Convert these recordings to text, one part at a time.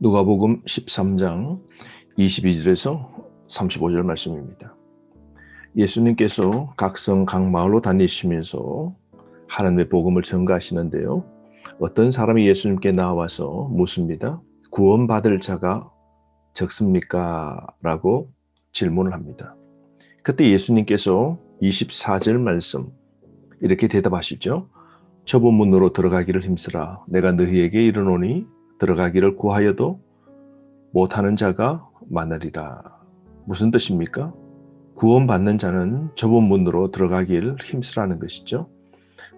누가복음 13장 22절에서 35절 말씀입니다. 예수님께서 각성 각 마을로 다니시면서 하나님의 복음을 전가하시는데요. 어떤 사람이 예수님께 나와서 묻습니다. 구원받을 자가 적습니까? 라고 질문을 합니다. 그때 예수님께서 24절 말씀 이렇게 대답하시죠. 좁은 문으로 들어가기를 힘쓰라. 내가 너희에게 이르노니 들어가기를 구하여도 못하는 자가 많으리라. 무슨 뜻입니까? 구원받는 자는 좁은 문으로 들어가길 힘쓰라는 것이죠.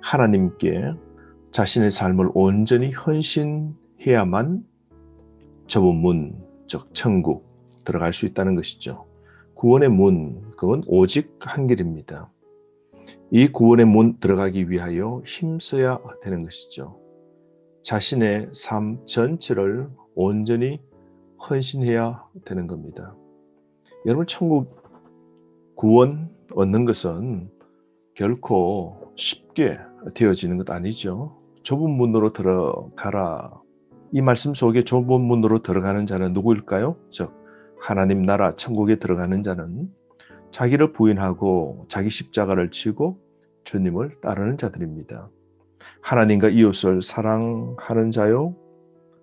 하나님께 자신의 삶을 온전히 헌신해야만 좁은 문, 즉 천국 들어갈 수 있다는 것이죠. 구원의 문, 그건 오직 한 길입니다. 이 구원의 문 들어가기 위하여 힘써야 되는 것이죠. 자신의 삶 전체를 온전히 헌신해야 되는 겁니다. 여러분, 천국 구원 얻는 것은 결코 쉽게 되어지는 것 아니죠. 좁은 문으로 들어가라. 이 말씀 속에 좁은 문으로 들어가는 자는 누구일까요? 즉, 하나님 나라 천국에 들어가는 자는 자기를 부인하고 자기 십자가를 지고 주님을 따르는 자들입니다. 하나님과 이웃을 사랑하는 자요.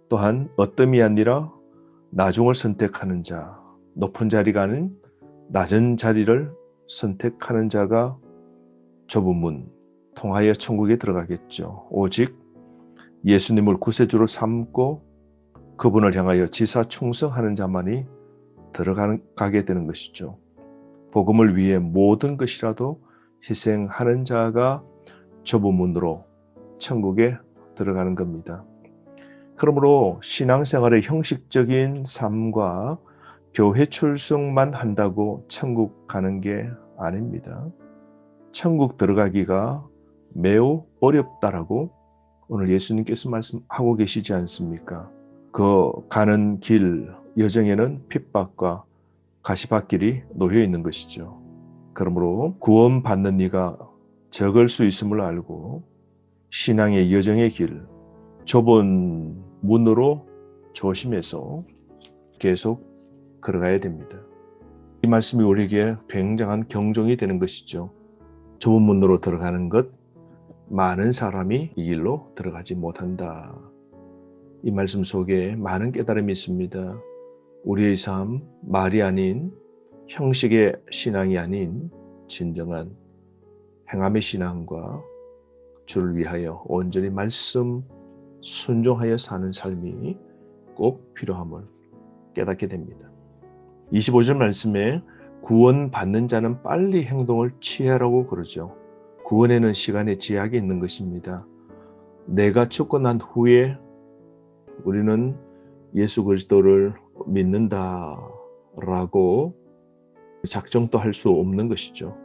또한 어뜸이 아니라 나중을 선택하는 자, 높은 자리가 아닌 낮은 자리를 선택하는 자가 좁은 문, 통하여 천국에 들어가겠죠. 오직 예수님을 구세주로 삼고 그분을 향하여 지사 충성하는 자만이 들어가게 되는 것이죠. 복음을 위해 모든 것이라도 희생하는 자가 좁은 문으로 천국에 들어가는 겁니다. 그러므로 신앙생활의 형식적인 삶과 교회 출석만 한다고 천국 가는 게 아닙니다. 천국 들어가기가 매우 어렵다라고 오늘 예수님께서 말씀하고 계시지 않습니까? 그 가는 길 여정에는 핍박과 가시밭길이 놓여 있는 것이죠. 그러므로 구원받는 이가 적을 수 있음을 알고 신앙의 여정의 길, 좁은 문으로 조심해서 계속 걸어가야 됩니다. 이 말씀이 우리에게 굉장한 경종이 되는 것이죠. 좁은 문으로 들어가는 것, 많은 사람이 이 길로 들어가지 못한다. 이 말씀 속에 많은 깨달음이 있습니다. 우리의 삶, 말이 아닌 형식의 신앙이 아닌 진정한 행함의 신앙과 주를 위하여 온전히 말씀 순종하여 사는 삶이 꼭 필요함을 깨닫게 됩니다. 25절 말씀에 구원받는 자는 빨리 행동을 취하라고 그러죠. 구원에는 시간의 제약이 있는 것입니다. 내가 죽고 난 후에 우리는 예수 그리스도를 믿는다라고 작정도 할 수 없는 것이죠.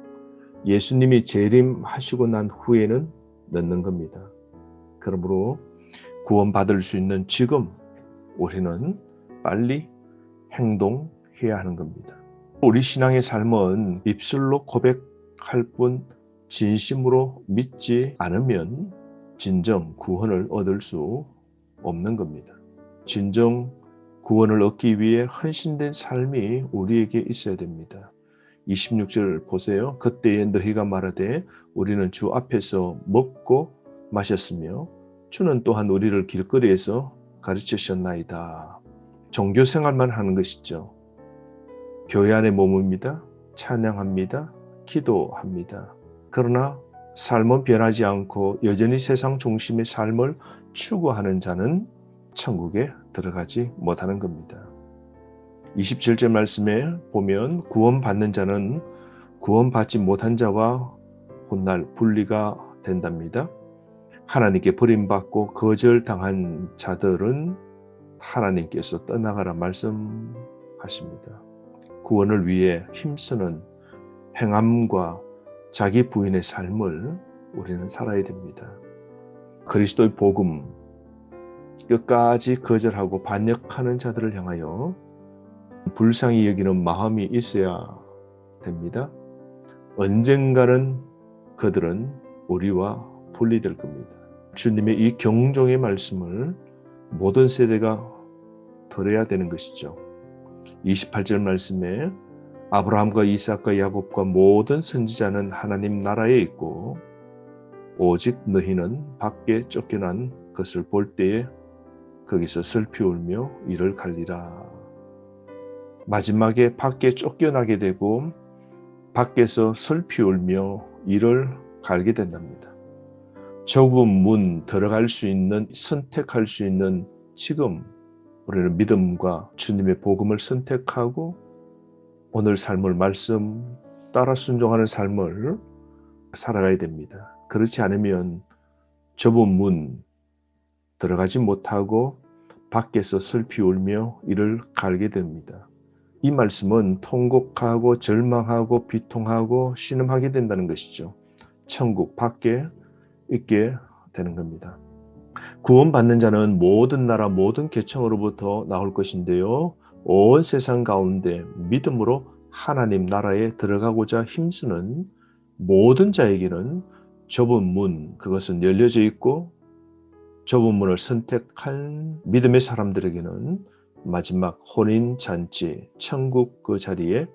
예수님이 재림하시고 난 후에는 넣는 겁니다. 그러므로 구원받을 수 있는 지금 우리는 빨리 행동해야 하는 겁니다. 우리 신앙의 삶은 입술로 고백할 뿐 진심으로 믿지 않으면 진정 구원을 얻을 수 없는 겁니다. 진정 구원을 얻기 위해 헌신된 삶이 우리에게 있어야 됩니다. 26절 보세요. 그때에 너희가 말하되 우리는 주 앞에서 먹고 마셨으며 주는 또한 우리를 길거리에서 가르치셨나이다. 종교 생활만 하는 것이죠. 교회 안에 머뭅니다. 찬양합니다. 기도합니다. 그러나 삶은 변하지 않고 여전히 세상 중심의 삶을 추구하는 자는 천국에 들어가지 못하는 겁니다. 27절 말씀에 보면 구원받는 자는 구원받지 못한 자와 훗날 분리가 된답니다. 하나님께 버림받고 거절당한 자들은 하나님께서 떠나가라 말씀하십니다. 구원을 위해 힘쓰는 행함과 자기 부인의 삶을 우리는 살아야 됩니다. 그리스도의 복음 끝까지 거절하고 반역하는 자들을 향하여 불쌍히 여기는 마음이 있어야 됩니다. 언젠가는 그들은 우리와 분리될 겁니다. 주님의 이 경종의 말씀을 모든 세대가 버려야 되는 것이죠. 28절 말씀에 아브라함과 이삭과 야곱과 모든 선지자는 하나님 나라에 있고 오직 너희는 밖에 쫓겨난 것을 볼 때에 거기서 슬피 울며 이를 갈리라. 마지막에 밖에 쫓겨나게 되고 밖에서 슬피 울며 이를 갈게 된답니다. 좁은 문 들어갈 수 있는 선택할 수 있는 지금 우리는 믿음과 주님의 복음을 선택하고 오늘 삶을 말씀 따라 순종하는 삶을 살아가야 됩니다. 그렇지 않으면 좁은 문 들어가지 못하고 밖에서 슬피 울며 이를 갈게 됩니다. 이 말씀은 통곡하고 절망하고 비통하고 신음하게 된다는 것이죠. 천국 밖에 있게 되는 겁니다. 구원받는 자는 모든 나라 모든 계층으로부터 나올 것인데요. 온 세상 가운데 믿음으로 하나님 나라에 들어가고자 힘쓰는 모든 자에게는 좁은 문 그것은 열려져 있고 좁은 문을 선택한 믿음의 사람들에게는 마지막 혼인 잔치 천국 그 자리에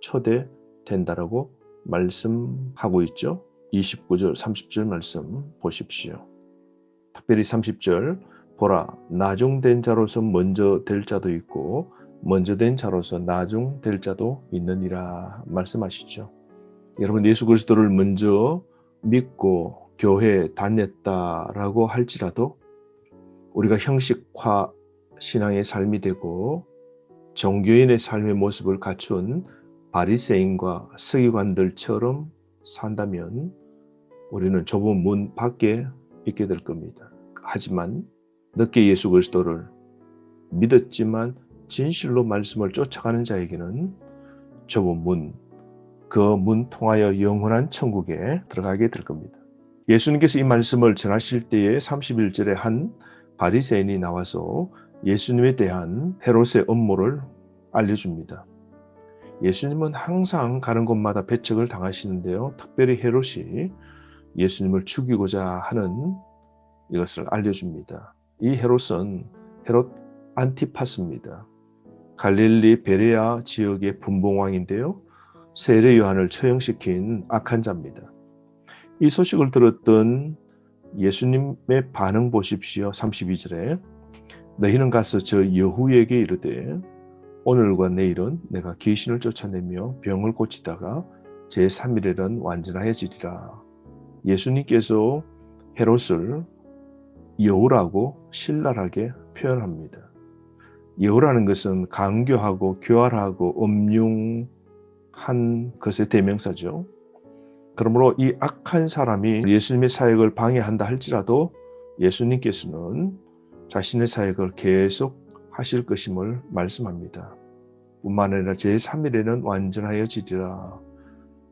초대된다라고 말씀하고 있죠. 29절 30절 말씀 보십시오. 특별히 30절 보라 나중된 자로서 먼저 될 자도 있고 먼저 된 자로서 나중될 자도 있느니라 말씀하시죠. 여러분 예수 그리스도를 먼저 믿고 교회 다녔다라고 할지라도 우리가 형식화 신앙의 삶이 되고 종교인의 삶의 모습을 갖춘 바리새인과 서기관들처럼 산다면 우리는 좁은 문 밖에 있게 될 겁니다. 하지만 늦게 예수 그리스도를 믿었지만 진실로 말씀을 쫓아가는 자에게는 좁은 문, 그 문 통하여 영원한 천국에 들어가게 될 겁니다. 예수님께서 이 말씀을 전하실 때에 31절에 한 바리새인이 나와서 예수님에 대한 헤롯의 업무를 알려줍니다. 예수님은 항상 가는 곳마다 배척을 당하시는데요. 특별히 헤롯이 예수님을 죽이고자 하는 이것을 알려줍니다. 이 헤롯은 헤롯 안티파스입니다. 갈릴리 베레아 지역의 분봉왕인데요. 세례 요한을 처형시킨 악한 자입니다. 이 소식을 들었던 예수님의 반응 보십시오. 32절에 너희는 가서 저 여후에게 이르되 오늘과 내일은 내가 귀신을 쫓아내며 병을 고치다가 제3일에는 완전하여지리라. 예수님께서 헤롯을 여우라고 신랄하게 표현합니다. 여우라는 것은 강교하고 교활하고 음흉한 것의 대명사죠. 그러므로 이 악한 사람이 예수님의 사역을 방해한다 할지라도 예수님께서는 자신의 사역을 계속 하실 것임을 말씀합니다. 뿐만 아니라 제3일에는 완전하여지리라.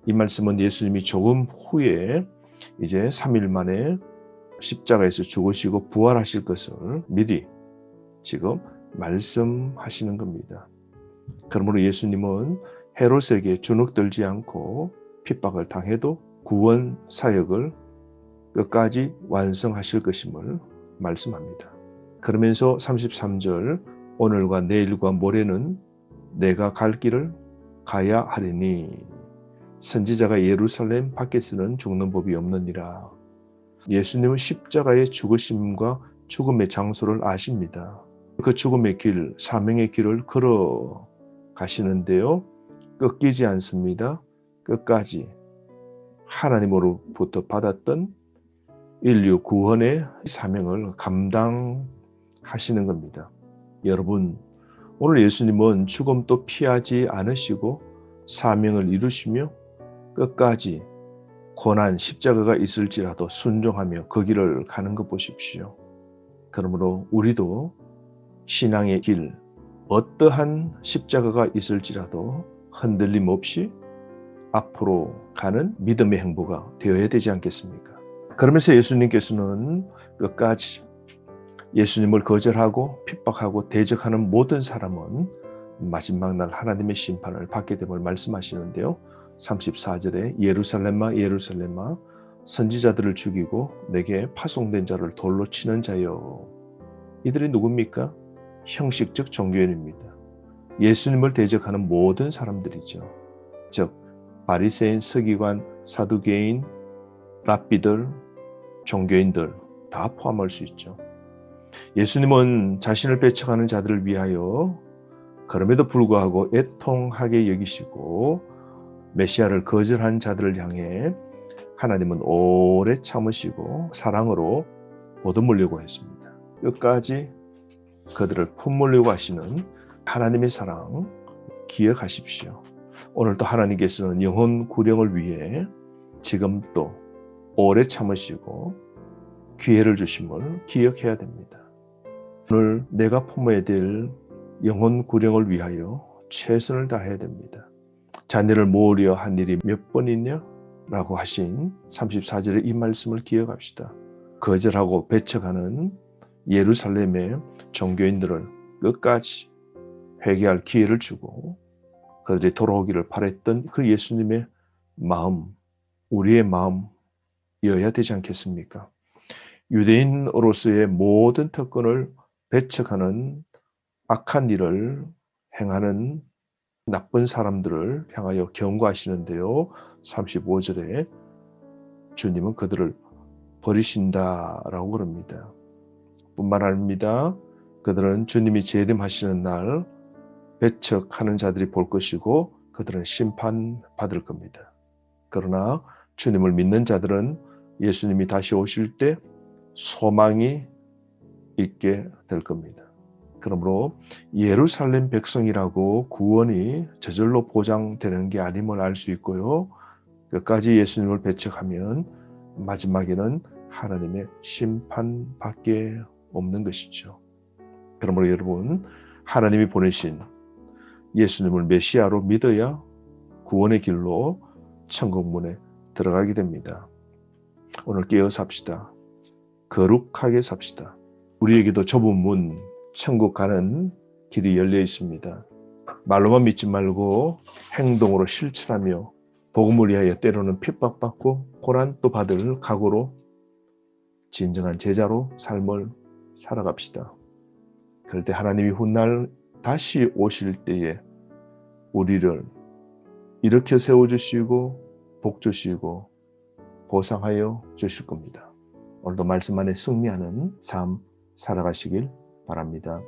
이 말씀은 예수님이 조금 후에 이제 3일 만에 십자가에서 죽으시고 부활하실 것을 미리 지금 말씀하시는 겁니다. 그러므로 예수님은 헤롯에게 주눅들지 않고 핍박을 당해도 구원 사역을 끝까지 완성하실 것임을 말씀합니다. 그러면서 33절 오늘과 내일과 모레는 내가 갈 길을 가야 하리니 선지자가 예루살렘 밖에서는 죽는 법이 없느니라. 예수님은 십자가의 죽으심과 죽음의 장소를 아십니다. 그 죽음의 길, 사명의 길을 걸어 가시는데요. 꺾이지 않습니다. 끝까지 하나님으로부터 받았던 인류 구원의 사명을 감당 하시는 겁니다. 여러분, 오늘 예수님은 죽음도 피하지 않으시고 사명을 이루시며 끝까지 고난 십자가가 있을지라도 순종하며 그 길을 가는 것 보십시오. 그러므로 우리도 신앙의 길, 어떠한 십자가가 있을지라도 흔들림 없이 앞으로 가는 믿음의 행보가 되어야 되지 않겠습니까? 그러면서 예수님께서는 끝까지 예수님을 거절하고 핍박하고 대적하는 모든 사람은 마지막 날 하나님의 심판을 받게 됨을 말씀하시는데요. 34절에 예루살렘마 예루살렘마 선지자들을 죽이고 내게 파송된 자를 돌로 치는 자여 이들이 누굽니까? 형식적 종교인입니다. 예수님을 대적하는 모든 사람들이죠. 즉 바리새인, 서기관, 사두개인, 랍비들, 종교인들 다 포함할 수 있죠. 예수님은 자신을 배척하는 자들을 위하여 그럼에도 불구하고 애통하게 여기시고 메시아를 거절한 자들을 향해 하나님은 오래 참으시고 사랑으로 보듬으려고 했습니다. 끝까지 그들을 품으려고 하시는 하나님의 사랑 기억하십시오. 오늘도 하나님께서는 영혼 구령을 위해 지금 또 오래 참으시고 기회를 주심을 기억해야 됩니다. 오늘 내가 품어야 될 영혼 구령을 위하여 최선을 다해야 됩니다. 자녀를 모으려 한 일이 몇 번이냐? 라고 하신 34절의 이 말씀을 기억합시다. 거절하고 배척하는 예루살렘의 종교인들을 끝까지 회개할 기회를 주고 그들이 돌아오기를 바랬던 그 예수님의 마음, 우리의 마음이어야 되지 않겠습니까? 유대인으로서의 모든 특권을 배척하는 악한 일을 행하는 나쁜 사람들을 향하여 경고하시는데요. 35절에 주님은 그들을 버리신다라고 그럽니다. 뿐만 아닙니다. 그들은 주님이 재림하시는 날 배척하는 자들이 볼 것이고 그들은 심판받을 겁니다. 그러나 주님을 믿는 자들은 예수님이 다시 오실 때 소망이 있게 될 겁니다. 그러므로 예루살렘 백성이라고 구원이 저절로 보장되는 게 아님을 알 수 있고요. 끝까지 예수님을 배척하면 마지막에는 하나님의 심판밖에 없는 것이죠. 그러므로 여러분 하나님이 보내신 예수님을 메시아로 믿어야 구원의 길로 천국문에 들어가게 됩니다. 오늘 깨어 삽시다. 거룩하게 삽시다. 우리에게도 좁은 문, 천국 가는 길이 열려 있습니다. 말로만 믿지 말고 행동으로 실천하며 복음을 위하여 때로는 핍박받고 고난도 받을 각오로 진정한 제자로 삶을 살아갑시다. 그럴 때 하나님이 훗날 다시 오실 때에 우리를 일으켜 세워주시고 복주시고 보상하여 주실 겁니다. 오늘도 말씀 안에 승리하는 삶 살아가시길 바랍니다.